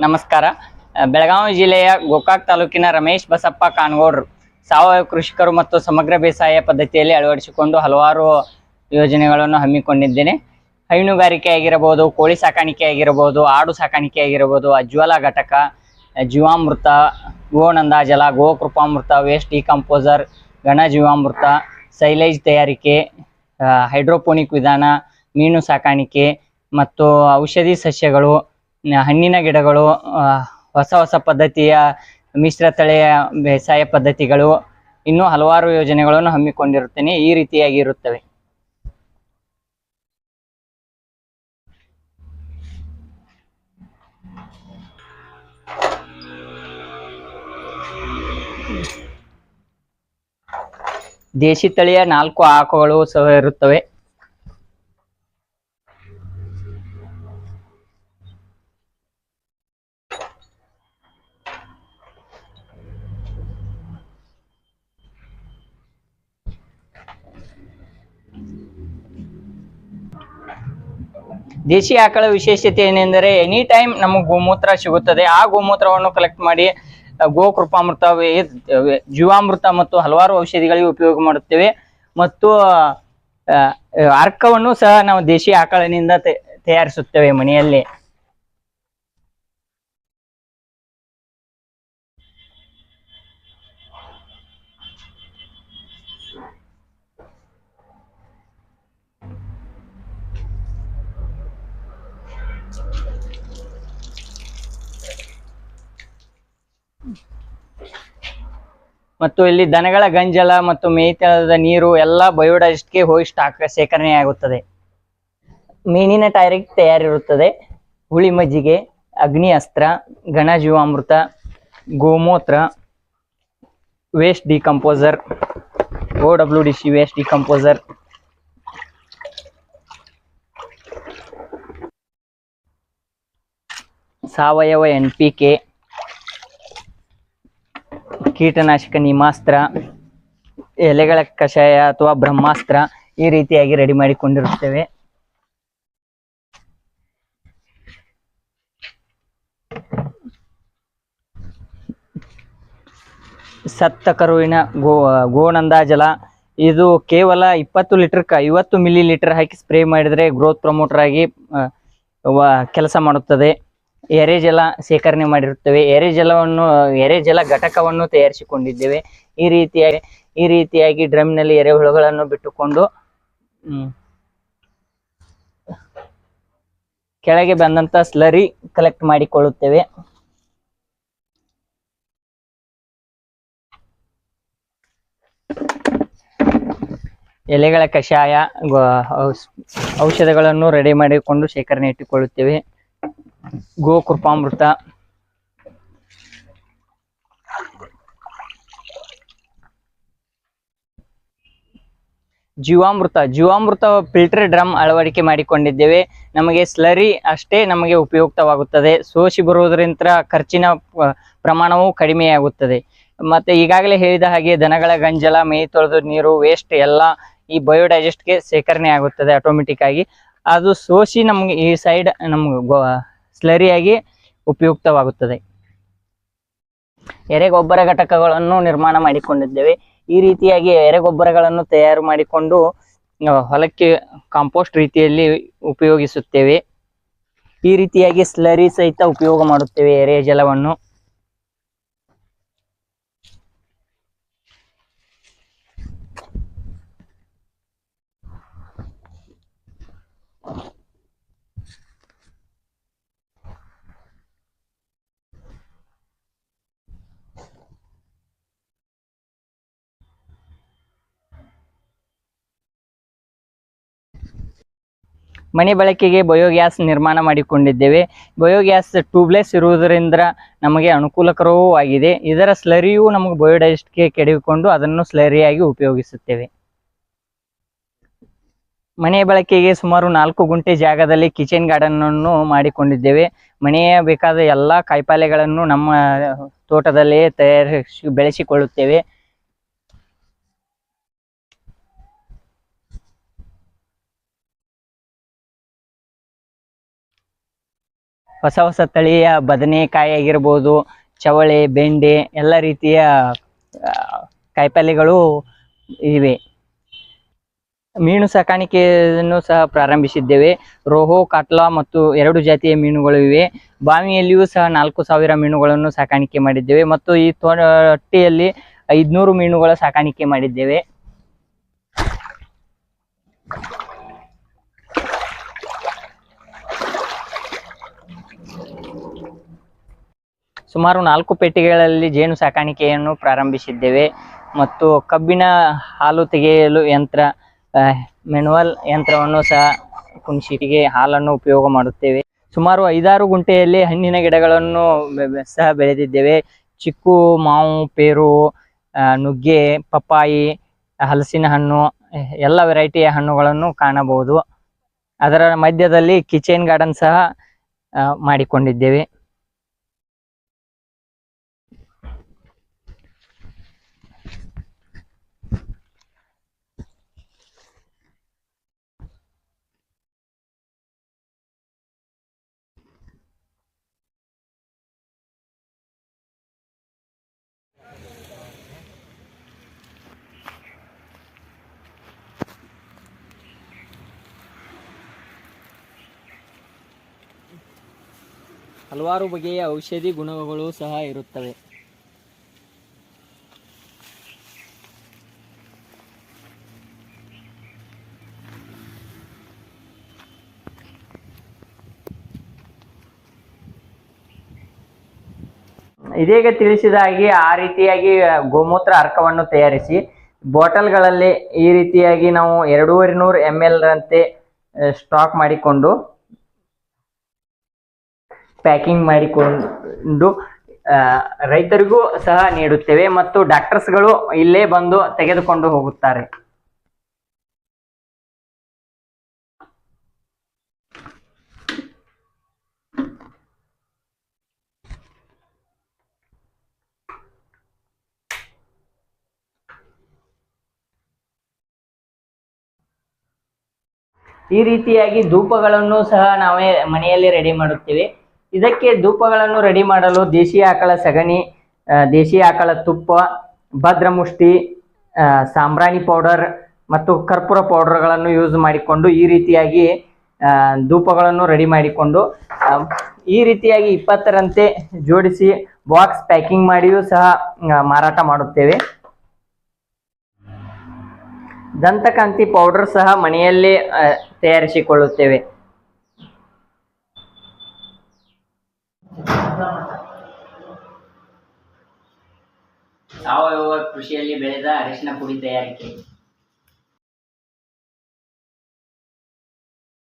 ನಮಸ್ಕಾರ. ಬೆಳಗಾವಿ ಜಿಲ್ಲೆಯ ಗೋಕಾಕ್ ತಾಲೂಕಿನ ರಮೇಶ್ ಬಸಪ್ಪ ಕಾನ್ಗೌಡ್ರು ಸಾವಯವ ಕೃಷಿಕರು ಮತ್ತು ಸಮಗ್ರ ಬೇಸಾಯ ಪದ್ಧತಿಯಲ್ಲಿ ಅಳವಡಿಸಿಕೊಂಡು ಹಲವಾರು ಯೋಜನೆಗಳನ್ನು ಹಮ್ಮಿಕೊಂಡಿದ್ದೇನೆ. ಹೈನುಗಾರಿಕೆ ಆಗಿರಬಹುದು ಕೋಳಿ ಸಾಕಾಣಿಕೆ ಆಗಿರಬಹುದು ಆಡು ಸಾಕಾಣಿಕೆ ಆಗಿರಬಹುದು ಅಜ್ವಲ ಘಟಕ ಜೀವಾಮೃತ, ಗೋನಂದ ಜಲ, ಗೋಕೃಪಾಮೃತ ವೇಸ್ಟ್ ಡಿಕಂಪೋಸರ್ ಘನ ಜೀವಾಮೃತ ಸೈಲೇಜ್ ತಯಾರಿಕೆ ಹೈಡ್ರೋಪೋನಿಕ್ ವಿಧಾನ, ಮೀನು ಸಾಕಾಣಿಕೆ ಮತ್ತು ಔಷಧಿ ಸಸ್ಯಗಳು ಹಣ್ಣಿನ ಗಿಡಗಳು ಹೊಸ ಹೊಸ ಪದ್ಧತಿಯ ಮಿಶ್ರ ತಳಿಯ ಬೇಸಾಯ ಪದ್ಧತಿಗಳು, ಇನ್ನೂ ಹಲವಾರು ಯೋಜನೆಗಳನ್ನು ಹಮ್ಮಿಕೊಂಡಿರುತ್ತೇನೆ. ಈ ರೀತಿಯಾಗಿ ಇರುತ್ತವೆ. ದೇಶಿ ತಳಿಯ ನಾಲ್ಕು ಆಕುಗಳು ಸಹ ಇರುತ್ತವೆ. ದೇಶಿ ಆಕಳ ವಿಶೇಷತೆ ಏನೆಂದರೆ ಎನಿ ಟೈಮ್ ನಮಗೆ ಗೋಮೂತ್ರ ಸಿಗುತ್ತದೆ, ಆ ಗೋಮೂತ್ರವನ್ನು ಕಲೆಕ್ಟ್ ಮಾಡಿ ಗೋಕೃಪಾಮೃತ ಜೀವಾಮೃತ ಮತ್ತು ಹಲವಾರು ಔಷಧಿಗಳಿಗೆ ಉಪಯೋಗ ಮಾಡುತ್ತೇವೆ. ಮತ್ತು ಅರ್ಕವನ್ನು ಸಹ ನಾವು ದೇಶಿ ಆಕಳಿನಿಂದ ತಯಾರಿಸುತ್ತೇವೆ ಮನೆಯಲ್ಲಿ. ಮತ್ತು ಇಲ್ಲಿ ದನಗಳ ಗಂಜಲ ಮತ್ತು ಮೇಯ್ತಳದ ನೀರು ಎಲ್ಲ ಬಯೋಡೈಜೆಸ್ಟ್ಗೆ ಹೋಗಿ ಸ್ಟಾಕ್ ಆಗುತ್ತದೆ ಮೀನಿನ ಟೈರಿಗೆ ತಯಾರಿರುತ್ತದೆ. ಹುಳಿ ಮಜ್ಜಿಗೆ ಅಗ್ನಿ ಅಸ್ತ್ರ ಘನ ಜೀವಾಮೃತ ಗೋಮೂತ್ರ waste decomposer O W D C waste decomposer ಸಾವಯವ ಎನ್ ಪಿ ಕೆ ಕೀಟನಾಶಕ ನಿಮಾಸ್ತ್ರ, ಎಲೆಗಳ ಕಷಾಯ ಅಥವಾ ಬ್ರಹ್ಮಾಸ್ತ್ರ ಈ ರೀತಿಯಾಗಿ ರೆಡಿ ಮಾಡಿಕೊಂಡಿರುತ್ತೇವೆ. ಸತ್ತ ಕರುವಿನ ಗೋ, ಗೋನಂದ ಜಲ. ಇದು ಕೇವಲ ಇಪ್ಪತ್ತು ಲೀಟರ್ಕ ಐವತ್ತು ಮಿಲಿ ಲೀಟರ್ ಹಾಕಿ ಸ್ಪ್ರೇ ಮಾಡಿದರೆ ಗ್ರೋತ್ ಪ್ರಮೋಟರ್ ಆಗಿ ಕೆಲಸ ಮಾಡುತ್ತದೆ. ಎರೆಜಲ ಶೇಖರಣೆ ಮಾಡಿರುತ್ತೇವೆ. ಎರೆ ಎರೆಜಲ ಘಟಕವನ್ನು ತಯಾರಿಸಿಕೊಂಡಿದ್ದೇವೆ. ಈ ರೀತಿಯಾಗಿ ಈ ರೀತಿಯಾಗಿ ಡ್ರಮ್ನಲ್ಲಿ ಎರೆಹುಳುಗಳನ್ನು ಬಿಟ್ಟುಕೊಂಡು ಕೆಳಗೆ ಬಂದಂತ ಸ್ಲರಿ ಕಲೆಕ್ಟ್ ಮಾಡಿಕೊಳ್ಳುತ್ತೇವೆ. ಎಲೆಗಳ ಕಷಾಯ ಔಷಧಗಳನ್ನು ರೆಡಿ ಮಾಡಿಕೊಂಡು ಶೇಖರಣೆ ಇಟ್ಟುಕೊಳ್ಳುತ್ತೇವೆ. ಗೋಕೃಪಾಮೃತ ಜೀವಾಮೃತ. ಜೀವಾಮೃತ ಫಿಲ್ಟರ್ ಡ್ರಮ್ ಅಳವಡಿಕೆ ಮಾಡಿಕೊಂಡಿದ್ದೇವೆ. ನಮಗೆ ಸ್ಲರಿ ಅಷ್ಟೇ ನಮಗೆ ಉಪಯುಕ್ತವಾಗುತ್ತದೆ. ಸೋಸಿ ಬರುವುದರಿಂದ ಖರ್ಚಿನ ಪ್ರಮಾಣವು ಕಡಿಮೆಯಾಗುತ್ತದೆ. ಮತ್ತೆ ಈಗಾಗಲೇ ಹೇಳಿದ ಹಾಗೆ ದನಗಳ ಗಂಜಲ ಮೇ ತೊಳೆದು ನೀರು ವೇಸ್ಟ್ ಎಲ್ಲ ಈ ಬಯೋಡೈಜೆಸ್ಟ್ಗೆ ಶೇಖರಣೆ ಆಗುತ್ತದೆ ಆಟೋಮೆಟಿಕ್ ಆಗಿ. ಅದು ಸೋಸಿ ನಮಗೆ ಈ ಸೈಡ್ ನಮ್ಗೆ ಸ್ಲರಿಯಾಗಿ ಉಪಯುಕ್ತವಾಗುತ್ತದೆ. ಎರೆಗೊಬ್ಬರ ಘಟಕಗಳನ್ನು ನಿರ್ಮಾಣ ಮಾಡಿಕೊಂಡಿದ್ದೇವೆ. ಈ ರೀತಿಯಾಗಿ ಎರೆಗೊಬ್ಬರಗಳನ್ನು ತಯಾರು ಮಾಡಿಕೊಂಡು ಹೊಲಕ್ಕೆ ಕಾಂಪೋಸ್ಟ್ ರೀತಿಯಲ್ಲಿ ಉಪಯೋಗಿಸುತ್ತೇವೆ. ಈ ರೀತಿಯಾಗಿ ಸ್ಲರಿ ಸಹಿತ ಉಪಯೋಗ ಮಾಡುತ್ತೇವೆ ಎರೆ ಜಲವನ್ನು. ಮನೆ ಬಳಕೆಗೆ ಬಯೋಗ್ಯಾಸ್ ನಿರ್ಮಾಣ ಮಾಡಿಕೊಂಡಿದ್ದೇವೆ. ಬಯೋಗ್ಯಾಸ್ ಟ್ಯೂಬ್ಲೆಸ್ ಇರುವುದರಿಂದ ನಮಗೆ ಅನುಕೂಲಕರವೂ ಆಗಿದೆ. ಇದರ ಸ್ಲರಿಯು ನಮಗೆ ಬಯೋಡೈಜೆಸ್ಟ್ಗೆ ಕೆಡವಿಕೊಂಡು ಅದನ್ನು ಸ್ಲರಿಯಾಗಿ ಉಪಯೋಗಿಸುತ್ತೇವೆ. ಮನೆ ಬಳಕೆಗೆ ಸುಮಾರು ನಾಲ್ಕು ಗುಂಟೆ ಜಾಗದಲ್ಲಿ ಕಿಚನ್ ಗಾರ್ಡನ್ ಅನ್ನು ಮಾಡಿಕೊಂಡಿದ್ದೇವೆ. ಮನೆಯ ಬೇಕಾದ ಎಲ್ಲಾ ಕಾಯಿಪಲ್ಯಗಳನ್ನು ನಮ್ಮ ತೋಟದಲ್ಲಿಯೇ ತಯಾರಿಸಿ ಬೆಳೆಸಿಕೊಳ್ಳುತ್ತೇವೆ. ಹೊಸ ಹೊಸ ತಳಿಯ ಬದನೆಕಾಯಿ ಆಗಿರ್ಬೋದು, ಚವಳಿ, ಬೆಂಡೆ, ಎಲ್ಲ ರೀತಿಯ ಕಾಯಿಪಲ್ಲೆಗಳು ಇವೆ. ಮೀನು ಸಾಕಾಣಿಕೆಯನ್ನು ಸಹ ಪ್ರಾರಂಭಿಸಿದ್ದೇವೆ. ರೋಹೋ, ಕಾಟ್ಲಾ ಮತ್ತು ಎರಡು ಜಾತಿಯ ಮೀನುಗಳು ಇವೆ. ಬಾವಿಯಲ್ಲಿಯೂ ಸಹ ನಾಲ್ಕು ಸಾವಿರ ಮೀನುಗಳನ್ನು ಸಾಕಾಣಿಕೆ ಮಾಡಿದ್ದೇವೆ ಮತ್ತು ಈ ತೊಟ್ಟಿಯಲ್ಲಿ ಐದುನೂರು ಮೀನುಗಳ ಸಾಕಾಣಿಕೆ ಮಾಡಿದ್ದೇವೆ. ಸುಮಾರು ನಾಲ್ಕು ಪೆಟ್ಟಿಗೆಗಳಲ್ಲಿ ಜೇನು ಸಾಕಾಣಿಕೆಯನ್ನು ಪ್ರಾರಂಭಿಸಿದ್ದೇವೆ. ಮತ್ತು ಕಬ್ಬಿನ ಹಾಲು ತೆಗೆಯಲು ಯಂತ್ರ ಮೆನುವಲ್ ಯಂತ್ರವನ್ನು ಸಹ ಕುಣಿಸಿಟಿಗೆ ಹಾಲನ್ನು ಉಪಯೋಗ ಮಾಡುತ್ತೇವೆ. ಸುಮಾರು ಐದಾರು ಗುಂಟೆಯಲ್ಲಿ ಹಣ್ಣಿನ ಗಿಡಗಳನ್ನು ಸಹ ಬೆಳೆದಿದ್ದೇವೆ. ಚಿಕ್ಕು, ಮಾವು, ಪೇರು ನುಗ್ಗೆ, ಪಪ್ಪಾಯಿ, ಹಲಸಿನ ಹಣ್ಣು, ಎಲ್ಲ ವೆರೈಟಿಯ ಹಣ್ಣುಗಳನ್ನು ಕಾಣಬಹುದು. ಅದರ ಮಧ್ಯದಲ್ಲಿ ಕಿಚನ್ ಗಾರ್ಡನ್ ಸಹ ಮಾಡಿಕೊಂಡಿದ್ದೇವೆ. ಹಲವಾರು ಬಗೆಯ ಔಷಧಿ ಗುಣಗಳು ಸಹ ಇರುತ್ತವೆ. ಇದೀಗ ತಿಳಿಸಿದ ಹಾಗೆ ಆ ರೀತಿಯಾಗಿ ಗೋಮೂತ್ರ ಅರ್ಕವನ್ನು ತಯಾರಿಸಿ ಬಾಟಲ್ಗಳಲ್ಲಿ ಈ ರೀತಿಯಾಗಿ ನಾವು ಎರಡೂವರೆ ನೂರು ಎಂ ಎಲ್ ರಂತೆ ಸ್ಟಾಕ್ ಮಾಡಿಕೊಂಡು ಪ್ಯಾಕಿಂಗ್ ಮಾಡಿಕೊಂಡು ರೈತರಿಗೂ ಸಹ ನೀಡುತ್ತೇವೆ ಮತ್ತು ಡಾಕ್ಟರ್ಸ್ಗಳು ಇಲ್ಲೇ ಬಂದು ತೆಗೆದುಕೊಂಡು ಹೋಗುತ್ತಾರೆ. ಈ ರೀತಿಯಾಗಿ ಧೂಪಗಳನ್ನು ಸಹ ನಾವೇ ಮನೆಯಲ್ಲಿ ರೆಡಿ ಮಾಡುತ್ತೇವೆ. ಇದಕ್ಕೆ ಧೂಪಗಳನ್ನು ರೆಡಿ ಮಾಡಲು ದೇಶಿ ಆಕಳ ಸಗಣಿ ದೇಶಿ ಆಕಳ ತುಪ್ಪ ಭದ್ರಮುಷ್ಟಿ ಸಾಂಬ್ರಾಣಿ ಪೌಡರ್ ಮತ್ತು ಕರ್ಪೂರ ಪೌಡರ್ಗಳನ್ನು ಯೂಸ್ ಮಾಡಿಕೊಂಡು ಈ ರೀತಿಯಾಗಿ ಧೂಪಗಳನ್ನು ರೆಡಿ ಮಾಡಿಕೊಂಡು ಈ ರೀತಿಯಾಗಿ ಇಪ್ಪತ್ತರಂತೆ ಜೋಡಿಸಿ ಬಾಕ್ಸ್ ಪ್ಯಾಕಿಂಗ್ ಮಾಡಿಯೂ ಸಹ ಮಾರಾಟ ಮಾಡುತ್ತೇವೆ. ದಂತಕಾಂತಿ ಪೌಡರ್ ಸಹ ಮನೆಯಲ್ಲೇ ಸಾವಯವ ಕೃಷಿಯಲ್ಲಿ ಬೆಳೆದ ಅರಿಶಿನ ಪುಡಿ ತಯಾರಿಕೆ.